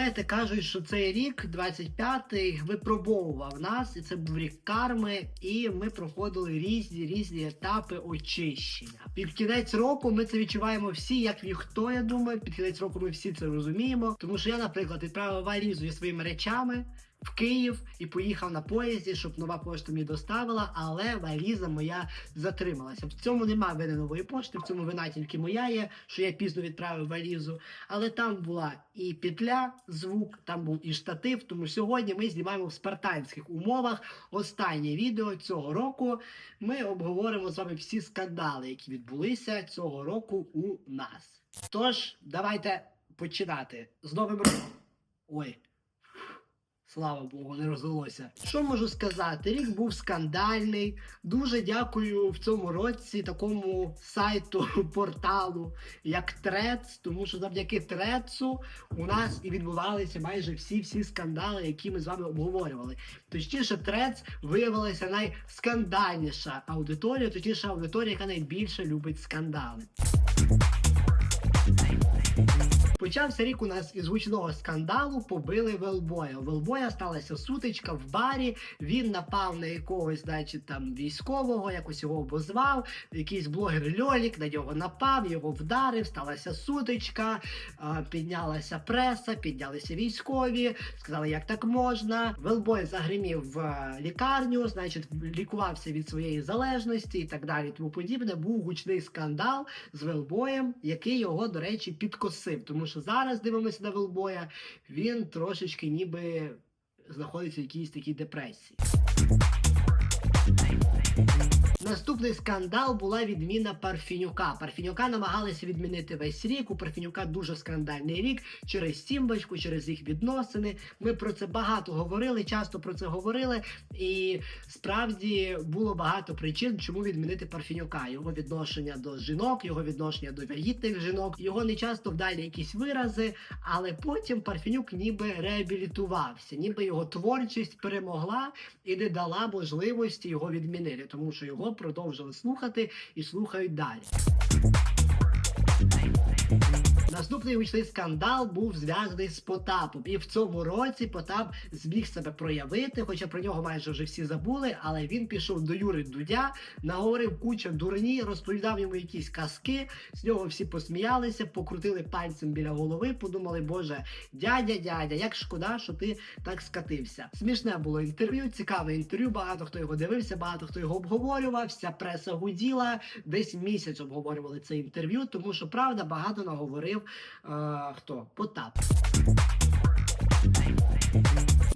Знаєте, кажуть, що цей рік, 25-й, випробовував нас, і це був рік карми, і ми проходили різні різні етапи очищення. Під кінець року ми це відчуваємо всі, як ніхто, я думаю. Під кінець року ми всі це розуміємо. Тому що я, наприклад, відправив валізу зі своїми речами. В Київ і поїхав на поїзді, щоб нова пошта мені доставила, але валіза моя затрималася. В цьому немає вини нової пошти, в цьому вина тільки моя є, що я пізно відправив валізу. Але там була і петля, звук, там був і штатив. Тому сьогодні ми знімаємо в спартанських умовах. Останнє відео цього року. Ми обговоримо з вами всі скандали, які відбулися цього року у нас. Тож, давайте починати з новим роком. Ой. Слава Богу, не розвелося. Що можу сказати? Рік був скандальний. Дуже дякую в цьому році такому сайту, порталу, як Трец, тому що завдяки Трецу у нас і відбувалися майже всі-всі скандали, які ми з вами обговорювали. Точніше, Трец виявилася найскандальніша аудиторія, точніше аудиторія, яка найбільше любить скандали. Почався рік у нас із гучного скандалу, побили Велбоя. У Велбоя сталася сутичка в барі. Він напав на якогось, значить, там військового, якось його обозвав. Якийсь блогер Льолік на нього напав, його вдарив, сталася сутичка, піднялася преса, піднялися військові, сказали, як так можна. Велбой загримів в лікарню, значить, лікувався від своєї залежності і так далі. Тому подібне. Був гучний скандал з Велбоєм, який його, до речі, підкосив. Тому що зараз дивимося на Велбоя, він трошечки ніби знаходиться в якійсь такій депресії. Наступний скандал була відміна Парфінюка. Парфінюка намагалися відмінити весь рік. У Парфінюка дуже скандальний рік через Сімбочку, через їх відносини. Ми про це багато говорили, часто про це говорили. І справді було багато причин, чому відмінити Парфінюка. Його відношення до жінок, його відношення до вагітних жінок, його не часто вдалі якісь вирази, але потім Парфінюк ніби реабілітувався, ніби його творчість перемогла і не дала можливості його відмінити, тому що його продовжили слухати і слухають далі. Наступний гучний скандал був зв'язаний з Потапом. І в цьому році Потап зміг себе проявити, хоча про нього майже вже всі забули. Але він пішов до Юри Дудя, наговорив куча дурні, розповідав йому якісь казки. З нього всі посміялися, покрутили пальцем біля голови, подумали, боже, дядя, дядя, як шкода, що ти так скатився. Смішне було інтерв'ю, цікаве інтерв'ю. Багато хто його дивився, багато хто його обговорював. Вся преса гуділа. Десь місяць обговорювали це інтерв'ю, тому що правда багато наговорив е, хто Потап.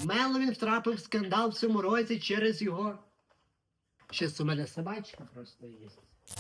Меловін втрапив в скандал в цьому році через його. Щас у мене собачка просто є.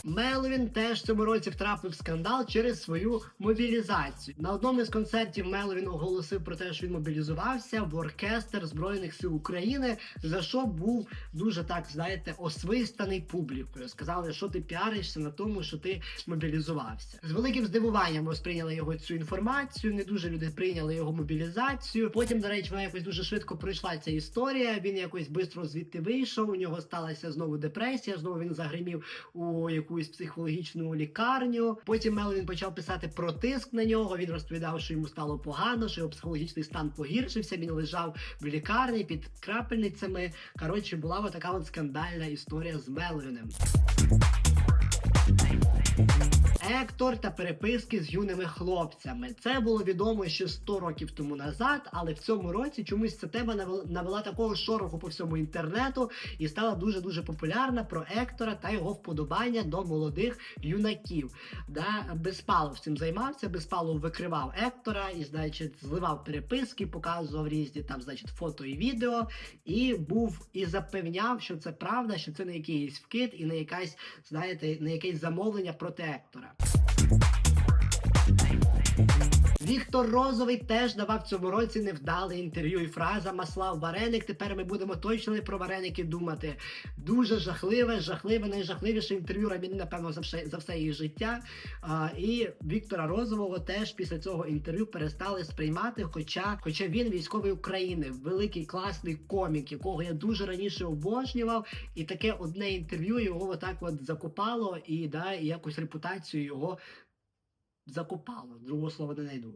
Меловін теж в цьому році втрапив в скандал через свою мобілізацію. На одному із концертів Меловін оголосив про те, що він мобілізувався в оркестр Збройних сил України, за що був дуже так, знаєте, освистаний публікою. Сказали, що ти піаришся на тому, що ти мобілізувався. З великим здивуванням розприйняли його цю інформацію. Не дуже люди прийняли його мобілізацію. Потім, до речі, вона якось дуже швидко пройшла ця історія. Він якось швидко звідти вийшов. У нього сталася знову депресія. Знову він загримів у якусь психологічну лікарню. Потім Мелвін почав писати про тиск на нього. Він розповідав, що йому стало погано, що його психологічний стан погіршився. Він лежав в лікарні під крапельницями. Коротше, була така от скандальна історія з Мелвінем. Ектор та переписки з юними хлопцями. Це було відомо ще 100 років тому назад, але в цьому році чомусь ця тема навела, такого шороху по всьому інтернету і стала дуже дуже популярна про Ектора та його вподобання до молодих юнаків. Да, Безпалов цим займався, Безпалов викривав Ектора і, значить, зливав переписки, показував різні там, значить, фото і відео, і був і запевняв, що це правда, що це не якийсь вкид і не якась, знаєте, не якесь замовлення проти Ектора. Віктор Розовий теж давав цьому році невдале інтерв'ю і фраза масла в вареник. Тепер ми будемо точно не про вареники думати. Дуже жахливе, жахливе, найжахливіше інтерв'ю Раміни, напевно, за все, за все її життя. А, і Віктора Розового теж після цього інтерв'ю перестали сприймати. Хоча, хоча він військовий України, великий класний комік, якого я дуже раніше обожнював, і таке одне інтерв'ю його отак от закопало і да, і якусь репутацію його закопало. Другого слова не знайду.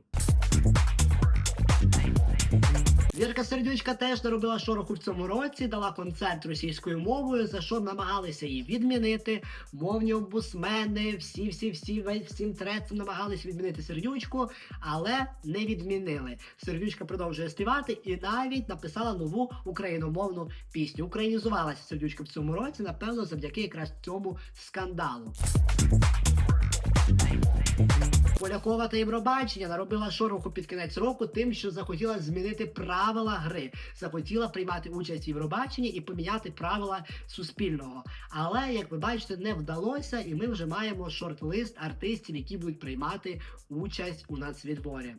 Вірка Сердючка теж наробила шороху в цьому році, дала концерт російською мовою, за що намагалися її відмінити. Мовні обусмени, всі, всі, всі, всім трецем намагалися відмінити сердючку, але не відмінили. Сердючка продовжує співати і навіть написала нову україномовну пісню. Українізувалася сердючка в цьому році, напевно, завдяки якраз цьому скандалу. Полякова та Євробачення наробила шороху під кінець року тим, що захотіла змінити правила гри, захотіла приймати участь в Євробаченні і поміняти правила суспільного. Але як ви бачите, не вдалося, і ми вже маємо шорт-лист артистів, які будуть приймати участь у нацвідборі.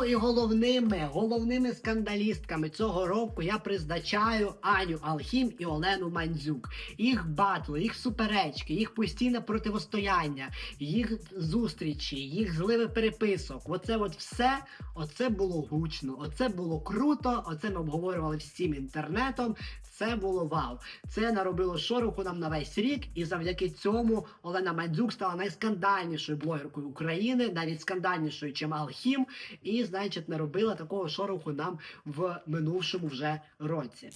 Ну і головними, головними скандалістками цього року я призначаю Аню Алхім і Олену Мандзюк. Їх батли, їх суперечки, їх постійне противостояння, їх зустрічі, їх зливи переписок. Оце от все, оце було гучно, оце було круто, оце ми обговорювали всім інтернетом. Це було вау. Це наробило шороху нам на весь рік, і завдяки цьому Олена Мандзюк стала найскандальнішою блогеркою України, навіть скандальнішою, чим Алхім, і, значить, наробила такого шороху нам в минувшому вже році.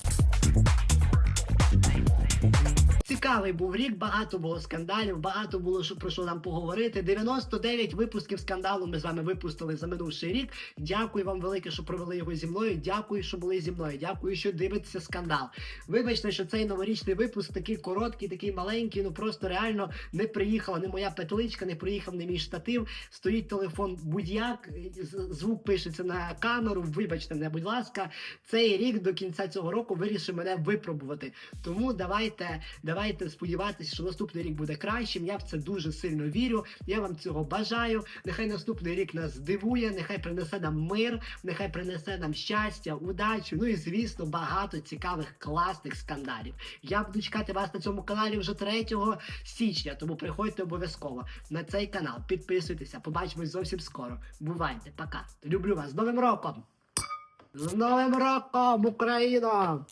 Цікавий був рік, багато було скандалів, багато було що про що нам поговорити. 99 випусків скандалу ми з вами випустили за минувший рік. Дякую вам велике, що провели його зі мною. Дякую, що були зі мною. Дякую, що дивитеся скандал. Вибачте, що цей новорічний випуск такий короткий, такий маленький. Ну просто реально не приїхала не моя петличка, не приїхав не мій штатив. Стоїть телефон будь-як, звук пишеться на камеру. Вибачте мене, будь ласка, цей рік до кінця цього року вирішив мене випробувати. Тому давайте, давайте, давайте сподіватися, що наступний рік буде кращим. Я в це дуже сильно вірю. Я вам цього бажаю. Нехай наступний рік нас здивує, нехай принесе нам мир, нехай принесе нам щастя, удачу. Ну і звісно, багато цікавих класних скандалів. Я буду чекати вас на цьому каналі вже 3 січня, тому приходьте обов'язково на цей канал. Підписуйтеся, побачимось зовсім скоро. Бувайте, пока. Люблю вас з Новим роком! З Новим роком, Україна!